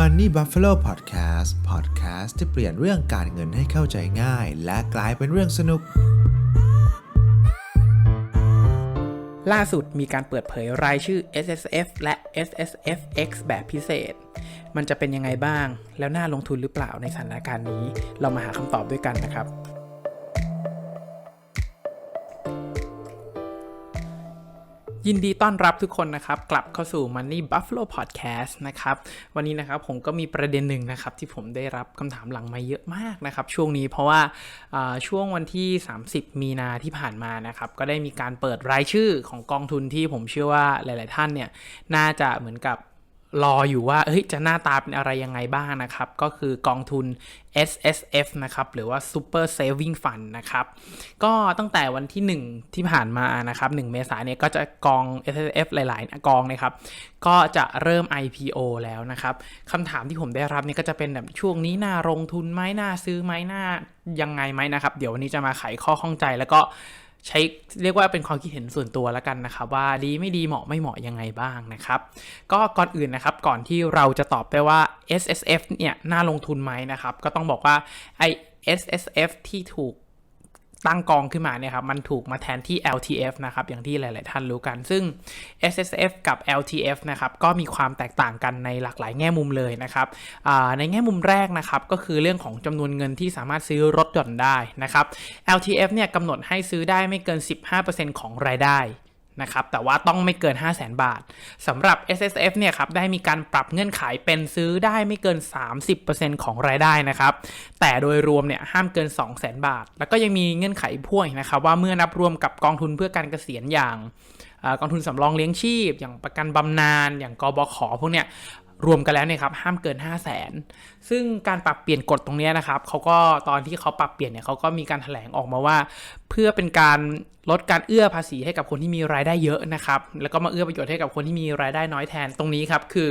Money Buffalo Podcast Podcast ที่เปลี่ยนเรื่องการเงินให้เข้าใจง่าย และกลายเป็นเรื่องสนุก ล่าสุดมีการเปิดเผยรายชื่อ S S F และ S S F X แบบพิเศษ มันจะเป็นยังไงบ้าง แล้วน่าลงทุนหรือเปล่าในสถานการณ์นี้ เรามาหาคำตอบด้วยกันนะครับ ยินดีต้อนรับทุกคนนะครับ กลับเข้าสู่ Money Buffalo Podcast นะครับ วันนี้นะครับผมก็มีประเด็นหนึ่งนะครับ ที่ผมได้รับคำถามหลังมาเยอะมากนะครับ ช่วงนี้เพราะว่าช่วงวันที่ 30 มีนาที่ผ่านมานะครับ ก็ได้มีการเปิดรายชื่อของกองทุนที่ผมเชื่อว่าหลาย ๆ ท่านเนี่ย น่าจะเหมือนกับ รออยู่ว่าเฮ้ยจะหน้าตาเป็นอะไรยังไงบ้างนะครับ ก็คือกองทุน S S F นะครับ หรือว่า Super Saving Fund นะครับ ก็ตั้งแต่วันที่ 1 ที่ผ่านมานะครับ1เมษายนเนี่ยก็จะกอง S S F หลายๆ กองนะครับ ก็จะเริ่ม IPO แล้วนะครับคำถามที่ผมได้รับเนี่ยก็จะเป็นแบบช่วงนี้น่าลงทุนไหมน่าซื้อไหมน่ายังไงไหมนะครับ เดี๋ยววันนี้จะมาไขข้อข้องใจแล้วก็ ใช้เรียกว่าเป็นความคิดเห็นส่วนตัวแล้วกันนะครับ ว่าดีไม่ดีเหมาะไม่เหมาะยังไงบ้างนะครับ ก็ก่อนอื่นนะครับก่อนที่เราจะตอบไปว่า S S F เนี่ยน่าลงทุนไหมนะครับ ก็ต้องบอกว่าไอ S S F ที่ถูก ตั้งกองขึ้นมาเนี่ยครับมันถูกมาแทนที่ L T F นะครับอย่างที่หลาย ๆ ท่านรู้กัน ซึ่ง S S F กับ L T F นะครับก็มีความแตกต่างกันในหลากหลายแง่มุมเลยนะครับในแง่มุมแรกนะครับก็คือเรื่องของจำนวนเงินที่สามารถซื้อรถยนต์ได้นะครับ LTF เนี่ยกำหนดให้ซื้อได้ไม่เกิน 15%ของรายได้ นะครับแต่ว่าต้องไม่เกิน 5 0 0 0 0 0 บาทสำหรับ SSF เนี่ยครับได้มีการปรับเงื่อนไขเป็นซื้อได้ไม่เกิน 30%ของรายได้นะครับแต่โดยรวมเนี่ยห้ามเกิน 2 0 0 0 0 0 บาท แล้วก็ยังมีเงื่อนไขพ่วงอีกนะครับว่าเมื่อนับรวมกับกองทุนเพื่อการเกษียณอย่างอกองทุนสำรองเลี้ยงชีพ อย่างประกันบำนาญอย่างกบขพวกเนี้ย รวมกันแล้วเนี่ยครับห้ามเกิน 5 0 0แสนซึ่งการปรับเปลี่ยนกฎตรงนี้นะครับเขาก็ตอนที่เขาปรับเปลี่ยนเนี่ยเขาก็มีการแถลงออกมาว่า เพื่อเป็นการลดการเอื้อภาษีให้กับคนที่มีรายได้เยอะนะครับแล้วก็มาเอื้อประโยชน์ให้กับคนที่มีรายได้น้อยแทนตรงนี้ครับคือ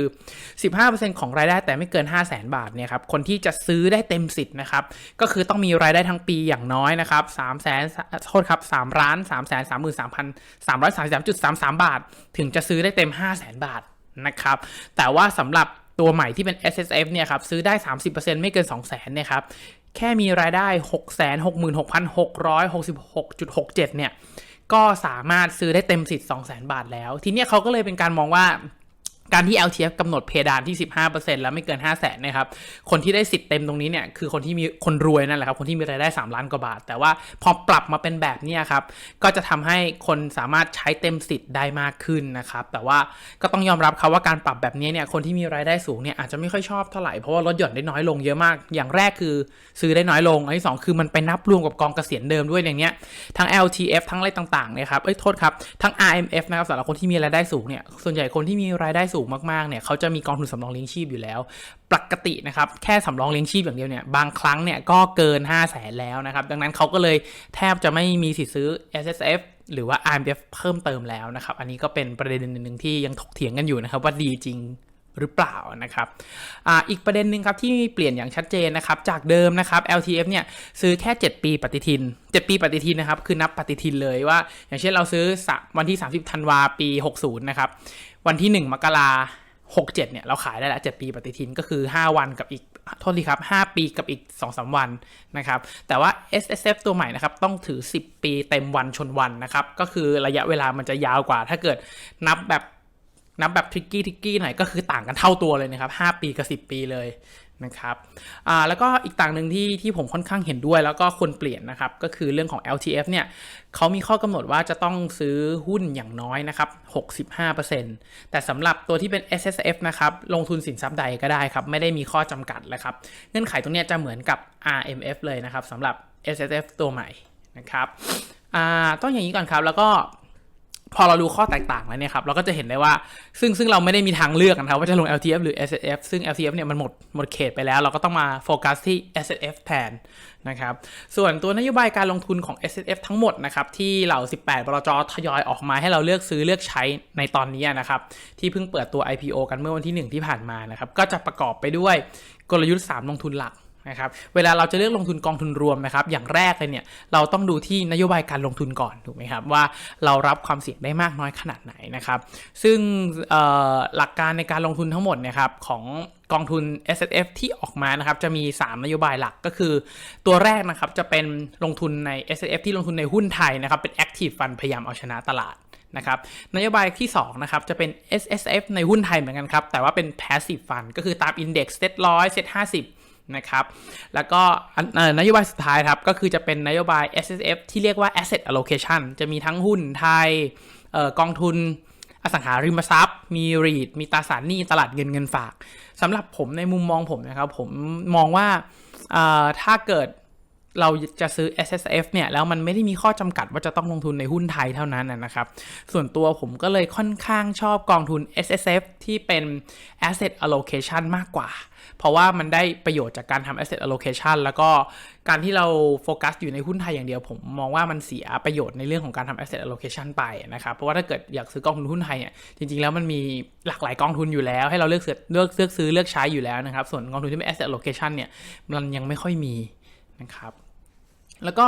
15%ของรายได้แต่ไม่เกิน 5 0 0แสนบาทเนี่ยครับคนที่จะซื้อได้เต็มสิทธิ์นะครับก็คือต้องมีรายได้ทั้งปีอย่างน้อยนะครับ3แสนโทษครับ3ล้าน3แสน33,333.33 บาท ถึงจะซื้อได้เต็ม 5 0 0แสนบาท นะครับ แต่ว่าสำหรับตัวใหม่ที่เป็น S S F เนี่ยครับซื้อได้ 30%ไม่เกิน 2 0 0 0 0 0เนี่ยครับแค่มีรายได้666,666.67เนี่ยก็สามารถซื้อได้เต็มสิทธิ์2 0 0 0 0 0บาทแล้ว ทีเนี้ยเขาก็เลยเป็นการมองว่า การที่ LTF กำหนดเพดานที่ 15%แล้วไม่เกิน 5 0 0 0 0นนะครับ คนที่ได้สิทธิ์เต็มตรงนี้เนี่ยคือคนที่มีคนรวยนั่นแหละครับ คนที่มีรายได้ 3 ล้านกว่าบาท แต่ว่าพอปรับมาเป็นแบบนี้ครับ ก็จะทำให้คนสามารถใช้เต็มสิทธิ์ได้มากขึ้นนะครับ แต่ว่าก็ต้องยอมรับครับว่าการปรับแบบนี้เนี่ย คนที่มีรายได้สูงเนี่ยอาจจะไม่ค่อยชอบเท่าไหร่ เพราะว่าลดหย่อนได้น้อยลงเยอะมาก อย่างแรกคือซื้อได้น้อยลง อันที่สองคือมันไปนับรวมกับกองเกษียณเดิมด้วยอย่างเนี้ย ทั้ง LTF ทั้งอะไรต่างๆเนี่ยครับ เอ้ย โทษครับ ทั้ง RMF นะครับสำหรับคนที่มีรายได้สูงเนี่ย ส่วนใหญ่คนที่มีรายได้สูงมากๆเนี่ยเขาจะมีกองทุนสำรองเลี้ยงชีพอยู่แล้ว ปกตินะครับแค่สำรองเลี้ยงชีพอย่างเดียวเนี่ยบางครั้งเนี่ยก็เกิน 5 0 0แสนแล้วนะครับ ดังนั้นเขาก็เลยแทบจะไม่มีสิทธิ์ซื้อ S S F หรือว่า RMF เพิ่มเติมแล้วนะครับ อันนี้ก็เป็นประเด็นหนึ่งที่ยังถกเถียงกันอยู่นะครับว่าดีจริง หรือเปล่านะครับออีกประเด็นหนึ่งครับที่เปลี่ยนอย่างชัดเจนนะครับจากเดิมนะครับ LTF เนี่ยซื้อแค่ 7 ปีปฏิทิน 7 ปีปฏิทินนะครับคือนับปฏิทินเลยว่า อย่างเช่นเราซื้อวันที่ 30ธันวาปี 60นะครับวันที่ 1 มกรา67เนี่ยเราขายได้แล้ว7ปีปฏิทินก็คือ5วันกับอีกโทษทีครับ5ปีกับอีก2-3วันนะครับแต่ว่า S S F ตัวใหม่นะครับต้องถือ10ปีเต็มวันชนวันนะครับก็คือระยะเวลามันจะยาวกว่า ถ้าเกิดนับแบบ นับแบบทริกกี้ทริกกี้หน่อยก็คือต่างกันเท่าตัวเลยนะครับ5ปีกับ10 ปีเลยนะครับอ่าแล้วก็อีกต่างหนึ่งที่ที่ผมค่อนข้างเห็นด้วย แล้วก็ควรเปลี่ยนนะครับ ก็คือเรื่องของ LTF เนี่ยเขามีข้อกำหนดว่าจะต้องซื้อหุ้นอย่างน้อยนะครับ65%แต่สำหรับตัวที่เป็น S S F นะครับลงทุนสินทรัพย์ใดก็ได้ครับ ไม่ได้มีข้อจำกัดเลยครับ เงื่อนไขตรงนี้จะเหมือนกับ R M F เลยนะครับสำหรับ S S F ตัวใหม่นะครับอ่าต้องอย่างนี้ก่อนครับแล้วก็ พอเรารู้ข้อแตกต่างแล้วเนี่ยครับเราก็จะเห็นได้ว่าซึ่งซึ่งเราไม่ได้มีทางเลือกนะครับว่าจะลง LTF หรือ S F ซึ่ง LTF เนี่ยมันหมดหมดเขตไปแล้ว เราก็ต้องมาโฟกัสที่ S F แทนนะครับส่วนตัวนโยบายการลงทุนของ S F ทั้งหมดนะครับที่เหล่า 18 บลจทยอยออกมาให้เราเลือกซื้อเลือกใช้ในตอนนี้นะครับที่เพิ่งเปิดตัว IPO กันเมื่อวันที่ 1 ที่ผ่านมานะครับก็จะประกอบไปด้วยกลยุทธ์ 3 ลงทุนหลัก นะครับเวลาเราจะเลือกลงทุนกองทุนรวมนะครับ อย่างแรกเลยเนี่ยเราต้องดูที่นโยบายการลงทุนก่อนถูกไหมครับว่าเรารับความเสี่ยงได้มากน้อยขนาดไหนนะครับ ซึ่งหลักการในการลงทุนทั้งหมดนะครับของกองทุน S F ที่ออกมานะครับจะมี 3 นโยบายหลักก็คือ ตัวแรกนะครับจะเป็นลงทุนใน S F ที่ลงทุนในหุ้นไทยนะครับเป็น Active Fund พยายามเอาชนะตลาดนะครับนโยบายที่2นะครับจะเป็น S S F ในหุ้นไทยเหมือนกันครับแต่ว่าเป็น Passive Fund ก็คือตาม Index Set ร้อย Set 50 นะครับ แล้วก็นโยบายสุดท้ายครับ ก็คือจะเป็นนโยบาย S S F ที่เรียกว่า Asset Allocation จะมีทั้งหุ้นไทยออกองทุนอสังหาริมทรัพย์ มีรีดมีตราสารหนี้ตลาดเงินเงินฝากสำหรับผมในมุมมองผมนะครับ ผมมองว่าออถ้าเกิด เราจะซื้อ S S F เนี่ยแล้วมันไม่ได้มีข้อจำกัดว่าจะต้องลงทุนในหุ้นไทยเท่านั้นนะครับ ส่วนตัวผมก็เลยค่อนข้างชอบกองทุน S S F ที่เป็น Asset Allocation มากกว่า เพราะว่ามันได้ประโยชน์จากการทำ asset allocation แล้วก็การที่เราโฟกัสอยู่ในหุ้นไทยอย่างเดียว ผมมองว่ามันเสียประโยชน์ในเรื่องของการทำ asset allocation ไปนะครับ เพราะว่าถ้าเกิดอยากซื้อกองทุนหุ้นไทยเนี่ยจริงๆแล้วมันมีหลากหลายกองทุนอยู่แล้ว ให้เราเลือกเสือเลือกเลือกซื้อเลือกใช้อยู่แล้วนะครับส่วนกองทุนที่เป็น asset allocation เนี่ยมันยังไม่ค่อยมี นะครับแล้วก็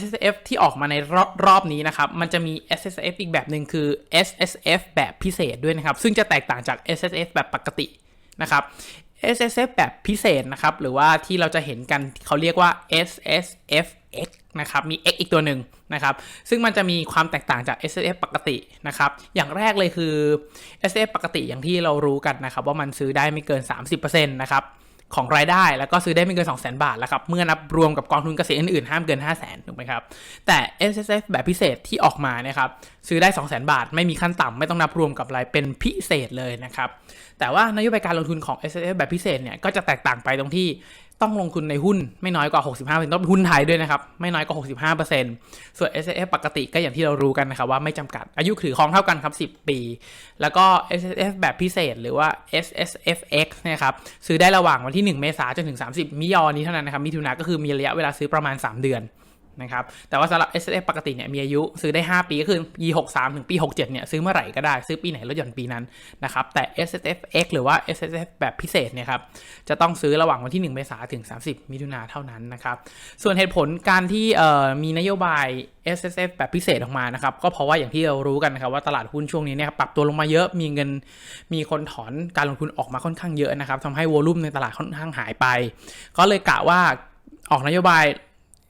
S S F ที่ออกมาในรอบรอบนี้นะครับ มันจะมี S S F อีกแบบหนึ่งคือ S S F แบบพิเศษด้วยนะครับ ซึ่งจะแตกต่างจาก S S F แบบปกตินะครับ S S F แบบพิเศษนะครับ หรือว่าที่เราจะเห็นกันเขาเรียกว่า S S F X นะครับ มี X อีกตัวหนึ่งนะครับ ซึ่งมันจะมีความแตกต่างจาก S S F ปกตินะครับ อย่างแรกเลยคือ S S F ปกติอย่างที่เรารู้กันนะครับ ว่ามันซื้อได้ไม่เกิน 30%นะครับ ของรายได้ แล้วก็ซื้อได้ไม่เกิน 2 0 0 0 0 0 บาทแล้วครับ เมื่อนับรวมกับกองทุนเกษียณอื่นๆ ห้ามเกิน 500,000ถูกไหมครับ แต่ S S F แบบพิเศษที่ออกมานะครับ ซื้อได้ 2 0 0 0 0 0 บาท ไม่มีขั้นต่ำไม่ต้องนับรวมกับรายเป็นพิเศษเลยนะครับ แต่ว่านโยบายการลงทุนของ S S F แบบพิเศษเนี่ย ก็จะแตกต่างไปตรงที่ ต้องลงทุนในหุ้นไม่น้อยกว่า 65%ต้องเป็นหุ้นไทยด้วยนะครับ ไม่น้อยกว่า 65%ส่วน S F ปกติก็อย่างที่เรารู้กันนะครับว่าไม่จำกัด อายุถือครองเท่ากันครับ 10 ปี แล้วก็ S F แบบพิเศษหรือว่า S S F X เนี่ยครับซื้อได้ระหว่างวันที่ 1 เมษายนจนถึง 30 มิยอนี้เท่านั้นนะครับมิถุนาก็คือมีระยะเวลาซื้อประมาณ 3 เดือน นะครับ แต่ว่าสำหรับ S S F ปกติเนี่ยมีอายุซื้อได้ 5 ปีก็คือปี63 ถึงปี 67 เนี่ยซื้อเมื่อไหร่ก็ได้ ซื้อปีไหนลดหย่อนปีนั้นนะครับ แต่ S S F X หรือว่า S S F แบบพิเศษเนี่ยครับจะต้องซื้อระหว่างวันที่ 1 เมษาถึง 30 มิถุนาเท่านั้นนะครับ ส่วนเหตุผลการที่มีนโยบาย S S F แบบพิเศษออกมานะครับก็เพราะว่าอย่างที่เรารู้กันนะครับว่าตลาดหุ้นช่วงนี้เนี่ยครับปรับตัวลงมาเยอะมีเงินมีคนถอนการลงทุนออกมาค่อนข้างเยอะนะครับทำให้วอลุ่มในตลาดค่อนข้างหายไป ก็เลยกะว่าออกนโยบาย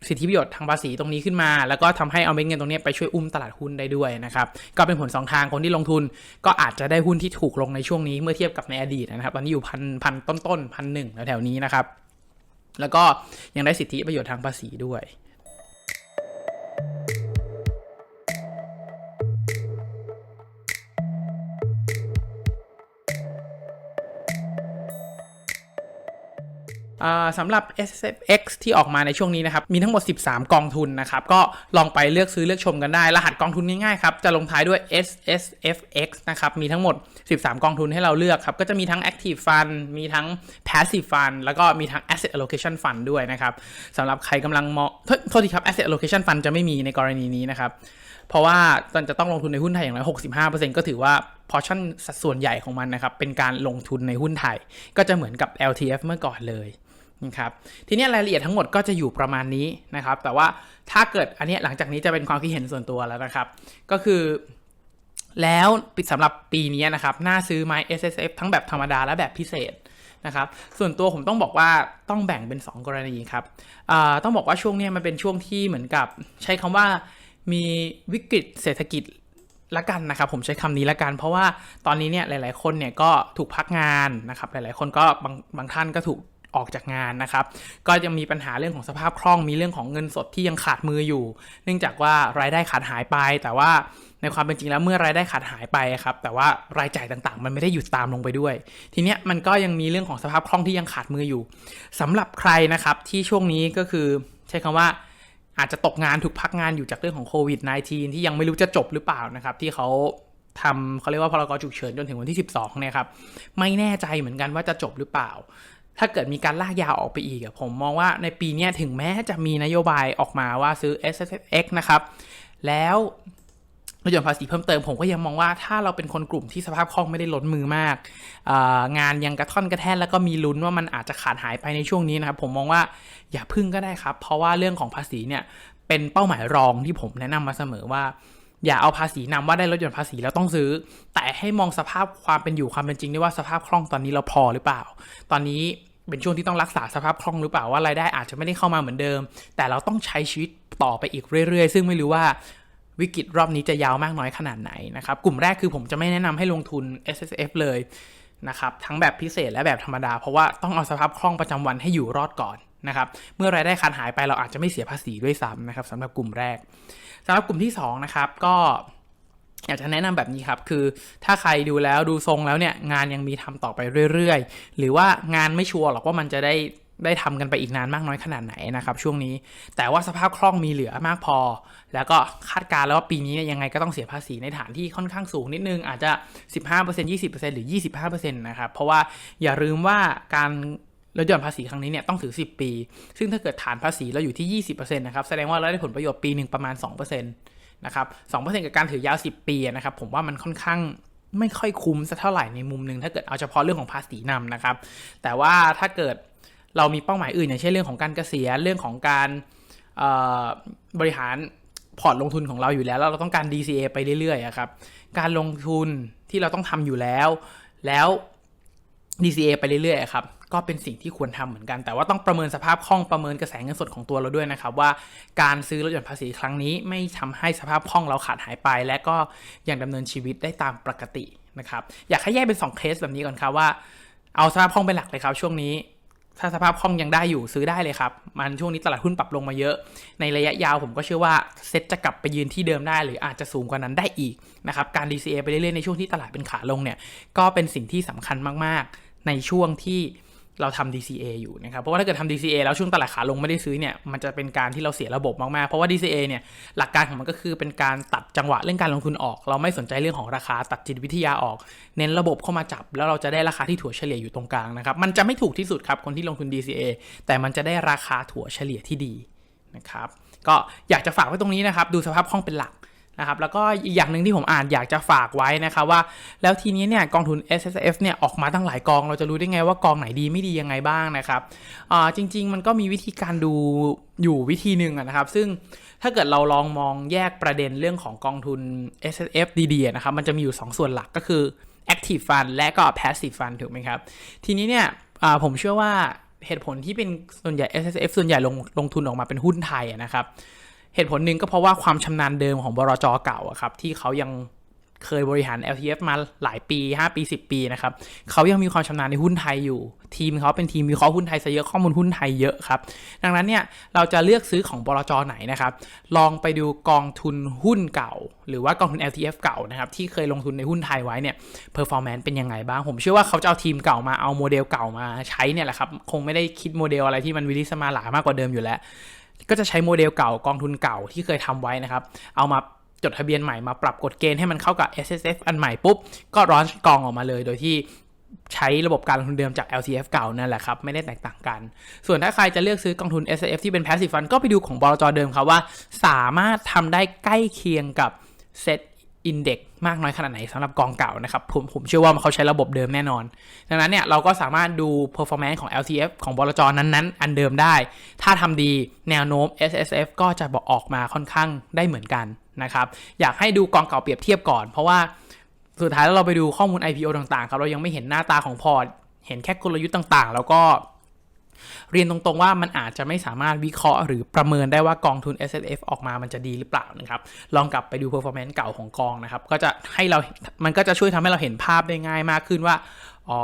สิทธิประโยชน์ทางภาษีตรงนี้ขึ้นมา แล้วก็ทำให้เอาเม็ดเงินตรงนี้ไปช่วยอุ้มตลาดหุ้นได้ด้วยนะครับ ก็เป็นผลสองทางคนที่ลงทุน ก็อาจจะได้หุ้นที่ถูกลงในช่วงนี้เมื่อเทียบกับในอดีตนะครับ ตอนนี้อยู่พันพันต้นต้นพันหนึ่งแถวๆนี้นะครับ แล้วก็ยังได้สิทธิประโยชน์ทางภาษีด้วยอ่า สำหรับ S F X ที่ออกมาในช่วงนี้นะครับ มีทั้งหมด 13 กองทุนนะครับ ก็ลองไปเลือกซื้อเลือกชมกันได้ รหัสกองทุนง่ายๆครับ จะลงท้ายด้วย S S F X นะครับ มีทั้งหมด 13 กองทุนให้เราเลือกครับ ก็จะมีทั้ง Active Fund มีทั้ง Passive Fund แล้วก็มีทั้ง Asset Allocation Fund ด้วยนะครับสำหรับใครกำลังมองโทษทษทีครับ Asset Allocation Fund จะไม่มีในกรณีนี้นะครับเพราะว่าตอนจะต้องลงทุนในหุ้นไทยอย่างไร65%ก็ถือว่าพอชั่นสัดส่วนใหญ่ของมันนะครับ เป็นการลงทุนในหุ้นไทย ก็จะเหมือนกับ LTF เมื่อก่อนเลย นะครับทีนี้รายละเอียดทั้งหมดก็จะอยู่ประมาณนี้นะครับ แต่ว่าถ้าเกิดอันนี้หลังจากนี้จะเป็นความคิดเห็นส่วนตัวแล้วนะครับ ก็คือ แล้วปิดสำหรับปีนี้นะครับน่าซื้อไหม S S F ทั้งแบบธรรมดาและแบบพิเศษนะครับส่วนตัวผมต้องบอกว่าต้องแบ่งเป็น 2 กรณีครับต้องบอกว่าช่วงนี้มันเป็นช่วงที่เหมือนกับใช้คำว่ามีวิกฤตเศรษฐกิจละกันนะครับผมใช้คำนี้ละกัน เพราะว่าตอนนี้เนี่ยหลาย ๆ คนเนี่ยก็ถูกพักงานนะครับหลาย ๆ คนก็บางบางท่านก็ถูก ออกจากงานนะครับ ก็ยังมีปัญหาเรื่องของสภาพคล่อง มีเรื่องของเงินสดที่ยังขาดมืออยู่ เนื่องจากว่ารายได้ขาดหายไป แต่ว่าในความเป็นจริงแล้วเมื่อรายได้ขาดหายไปครับ แต่ว่ารายจ่ายต่างๆ มันไม่ได้หยุดตามลงไปด้วย ทีเนี้ยมันก็ยังมีเรื่องของสภาพคล่องที่ยังขาดมืออยู่สำหรับใครนะครับที่ช่วงนี้ก็คือใช้คำว่าอาจจะตกงานถูกพักงานอยู่จากเรื่องของโควิด -19 ที่ยังไม่รู้จะจบหรือเปล่านะครับที่เขาทำเขาเรียกว่าพรกฉุกเฉินจนถึงวันที่ 12เนี่ยครับไม่แน่ใจเหมือนกันว่าจะจบหรือเปล่า ถ้าเกิดมีการลากยาวออกไปอีกผมมองว่าในปีนี้ถึงแม้จะมีนโยบายออกมาว่าซื้อ S S X นะครับ แล้วลดหย่อนภาษีเพิ่มเติมผมก็ยังมองว่าถ้าเราเป็นคนกลุ่มที่สภาพคล่องไม่ได้ล้นมือมาก งานยังกระท่อนกระแท่นแล้วก็มีลุ้นว่ามันอาจจะขาดหายไปในช่วงนี้นะครับ ผมมองว่าอย่าพึ่งก็ได้ครับ เพราะว่าเรื่องของภาษีเนี่ยเป็นเป้าหมายรองที่ผมแนะนำมาเสมอว่า อย่าเอาภาษีนำว่าได้ลดหย่อนภาษีแล้วต้องซื้อ แต่ให้มองสภาพความเป็นอยู่ความเป็นจริงด้วยว่าสภาพคล่องตอนนี้เราพอหรือเปล่า ตอนนี้เป็นช่วงที่ต้องรักษาสภาพคล่องหรือเปล่าว่ารายได้อาจจะไม่ได้เข้ามาเหมือนเดิม แต่เราต้องใช้ชีวิตต่อไปอีกเรื่อยๆ ซึ่งไม่รู้ว่าวิกฤตรอบนี้จะยาวมากน้อยขนาดไหนนะครับกลุ่มแรกคือผมจะไม่แนะนำให้ลงทุน S S F เลยนะครับทั้งแบบพิเศษและแบบธรรมดา เพราะว่าต้องเอาสภาพคล่องประจำวันให้อยู่รอดก่อน นะครับ เมื่อรายได้ขาดหายไปเราอาจจะไม่เสียภาษีด้วยซ้ำนะครับสำหรับกลุ่มแรกสำหรับกลุ่มที่สองนะครับก็อยากจะแนะนำแบบนี้ครับ คือถ้าใครดูแล้วดูทรงแล้วเนี่ยงานยังมีทำต่อไปเรื่อยๆ หรือว่างานไม่ชัวร์หรอกว่ามันจะได้ได้ทำกันไปอีกนานมากน้อยขนาดไหนนะครับช่วงนี้ แต่ว่าสภาพคล่องมีเหลือมากพอ แล้วก็คาดการณ์แล้วว่าปีนี้เนี่ยยังไงก็ต้องเสียภาษีในฐานที่ค่อนข้างสูงนิดนึงอาจจะ 15% 20%หรือ 25%นะครับเพราะว่าอย่าลืมว่าการ ลดหย่อนภาษีครั้งนี้เนี่ยต้องถือ 10 ปี ซึ่งถ้าเกิดฐานภาษีเราอยู่ที่ 20%นะครับแสดงว่าเราได้ผลประโยชน์ปีหนึ่งประมาณ 2%นะครับ2%กับการถือยาว 10 ปีนะครับผมว่ามันค่อนข้างไม่ค่อยคุ้มสักเท่าไหร่ในมุมหนึ่งถ้าเกิดเอาเฉพาะเรื่องของภาษีนำนะครับ แต่ว่าถ้าเกิดเรามีเป้าหมายอื่น อย่างเช่นเรื่องของการเกษียณเรื่องของการบริหารพอร์ตลงทุนของเราอยู่แล้วแล้วเราต้องการ DCA ไปเรื่อยๆครับการลงทุนที่เราต้องทำอยู่แล้ว แล้ว DCA ไปเรื่อยๆครับ ก็เป็นสิ่งที่ควรทำเหมือนกัน แต่ว่าต้องประเมินสภาพคล่องประเมินกระแสเงินสดของตัวเราด้วยนะครับ ว่าการซื้อลดหย่อนภาษีครั้งนี้ไม่ทำให้สภาพคล่องเราขาดหายไป และก็ยังดำเนินชีวิตได้ตามปกตินะครับอยากให้แยกเป็น 2 เคสแบบนี้ก่อนครับว่า เอาสภาพคล่องเป็นหลักเลยครับช่วงนี้ถ้าสภาพคล่องยังได้อยู่ซื้อได้เลยครับ มันช่วงนี้ตลาดหุ้นปรับลงมาเยอะ ในระยะยาวผมก็เชื่อว่าเซ็ตจะกลับไปยืนที่เดิมได้หรืออาจจะสูงกว่านั้นได้อีกนะครับการ DCA ไปเรื่อยๆในช่วงที่ตลาดเป็นขาลงเนี่ยก็เป็นสิ่งที่สำคัญมากๆ ในช่วงที่ เราทำ DCA อยู่นะครับ เพราะว่าถ้าเกิดทำ DCA แล้วช่วงตลาดขาลงไม่ได้ซื้อเนี่ย มันจะเป็นการที่เราเสียระบบมากๆ เพราะว่า DCA เนี่ย หลักการของมันก็คือเป็นการตัดจังหวะเรื่องการลงทุนออก เราไม่สนใจเรื่องของราคาตัดจิตวิทยาออก เน้นระบบเข้ามาจับ แล้วเราจะได้ราคาที่ถั่วเฉลี่ยอยู่ตรงกลางนะครับ มันจะไม่ถูกที่สุดครับคนที่ลงทุน DCA แต่มันจะได้ราคาถั่วเฉลี่ยที่ดีนะครับ ก็อยากจะฝากไว้ตรงนี้นะครับ ดูสภาพคล่องเป็นหลัก นะครับแล้วก็อีกอย่างหนึ่งที่ผมอ่านอยากจะฝากไว้นะครับว่า แล้วทีนี้เนี่ยกองทุน S S F เนี่ยออกมาตั้งหลายกอง เราจะรู้ได้ไงว่ากองไหนดีไม่ดียังไงบ้างนะครับจริง ๆ มันก็มีวิธีการดูอยู่วิธีหนึ่งนะครับ ซึ่งถ้าเกิดเราลองมองแยกประเด็นเรื่องของกองทุน S S F ดีๆนะครับมันจะมีอยู่ 2 ส่วนหลักก็คือ Active Fund และก็ Passive Fund ถูกไหมครับ ทีนี้เนี่ยผมเชื่อว่าเหตุผลที่เป็นส่วนใหญ่ S S F ส่วนใหญ่ลงลงทุนออกมาเป็นหุ้นไทยนะครับ เหตุผลหนึ่งก็เพราะว่าความชำนาญเดิมของบรจเก่าอะครับที่เขายังเคยบริหาร LTF มาหลายปี 5 ปี 10 ปีนะครับเขายังมีความชำนาญในหุ้นไทยอยู่ ทีมเขาเป็นทีมวิเคราะห์หุ้นไทยซะเยอะข้อมูลหุ้นไทยเยอะครับ ดังนั้นเนี่ยเราจะเลือกซื้อของบรจไหนนะครับ ลองไปดูกองทุนหุ้นเก่า หรือว่ากองทุน LTF เก่านะครับที่เคยลงทุนในหุ้นไทยไว้เนี่ยเพอร์ฟอร์แมนซ์เป็นยังไงบ้าง ผมเชื่อว่าเขาจะเอาทีมเก่ามาเอาโมเดลเก่ามาใช้เนี่ยแหละครับคงไม่ได้คิดโมเดลอะไรที่มันวิลิสมาหลามากกว่าเดิมอยู่แล้ว ก็จะใช้โมเดลเก่ากองทุนเก่าที่เคยทำไว้นะครับ เอามาจดทะเบียนใหม่มาปรับกฎเกณฑ์ให้มันเข้ากับ S S F อันใหม่ปุ๊บ ก็ร้อนกองออกมาเลยโดยที่ใช้ระบบการลงทุนเดิมจาก L C F เก่านั่นแหละครับ ไม่ได้แตกต่างกัน ส่วนถ้าใครจะเลือกซื้อกองทุน S F ที่เป็น Passive Fund ก็ไปดูของบลจเดิมครับว่า สามารถทำได้ใกล้เคียงกับ Set Index มากน้อยขนาดไหนสำหรับกองเก่านะครับผมผมเชื่อว่าเขาใช้ระบบเดิมแน่นอน ดังนั้นเนี่ยเราก็สามารถดู performance ของ LTF ของบลจนั้นๆ อันเดิมได้ ถ้าทำดีแนวโน้ม SSF ก็จะบอกออกมาค่อนข้างได้เหมือนกันนะครับอยากให้ดูกองเก่าเปรียบเทียบก่อน เพราะว่าสุดท้ายแล้วเราไปดูข้อมูล IPO ต่างๆครับเรายังไม่เห็นหน้าตาของพอร์ตเห็นแค่กลยุทธ์ต่างๆ แล้วก็ เรียนตรงๆว่ามันอาจจะไม่สามารถวิเคราะห์หรือประเมินได้ว่ากองทุน S F ออกมามันจะดีหรือเปล่านะครับ ลองกลับไปดู performance เก่าของกองนะครับ ก็จะให้เรา มันก็จะช่วยทำให้เราเห็นภาพได้ง่ายมากขึ้นว่า อ๋อ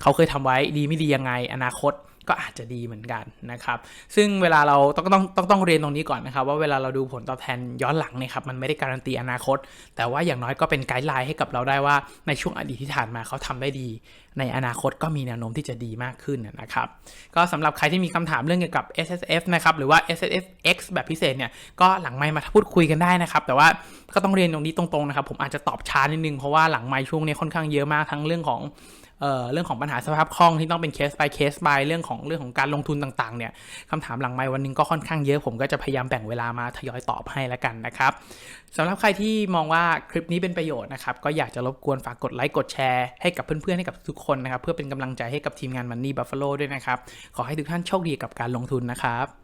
เขาเคยทำไว้ดีไม่ดียังไง อนาคต ก็อาจจะดีเหมือนกันนะครับ ซึ่งเวลาเราต้องต้องต้องต้องเรียนตรงนี้ก่อนนะครับ ว่าเวลาเราดูผลตอบแทนย้อนหลังเนี่ยครับมันไม่ได้การันตีอนาคต แต่ว่าอย่างน้อยก็เป็นไกด์ไลน์ให้กับเราได้ว่าในช่วงอดีตที่ผ่านมาเขาทำได้ดี ในอนาคตก็มีแนวโน้มที่จะดีมากขึ้นนะครับ ก็สำหรับใครที่มีคำถามเรื่องเกี่ยวกับ S S F นะครับหรือว่า S S F X แบบพิเศษเนี่ยก็หลังไมค์มาพูดคุยกันได้นะครับ แต่ว่าก็ต้องเรียนตรงนี้ตรงๆนะครับผมอาจจะตอบช้านิดนึงเพราะว่าหลังไมค์ช่วงนี้ค่อนข้างเยอะมากทั้งเรื่องของ เเรื่องของปัญหาสภาพคล่องที่ต้องเป็นเคส by เคส by เรื่องของเรื่องของการลงทุนต่างๆเนี่ยคำถามหลังไมค์วันหนึงก็ค่อนข้างเยอะผมก็จะพยายามแบ่งเวลามาทยอยตอบให้แล้วกันนะครับสำหรับใครที่มองว่าคลิปนี้เป็นประโยชน์นะครับก็อยากจะรบกวนฝากกดไลค์กดแชร์ให้กับเพื่อนๆให้กับทุกคนนะครับเพื่อเป็นกำลังใจให้กับทีมงาน Money Buffalo ด้วยนะครับขอให้ทุกท่านโชคดีกับการลงทุนนะครับ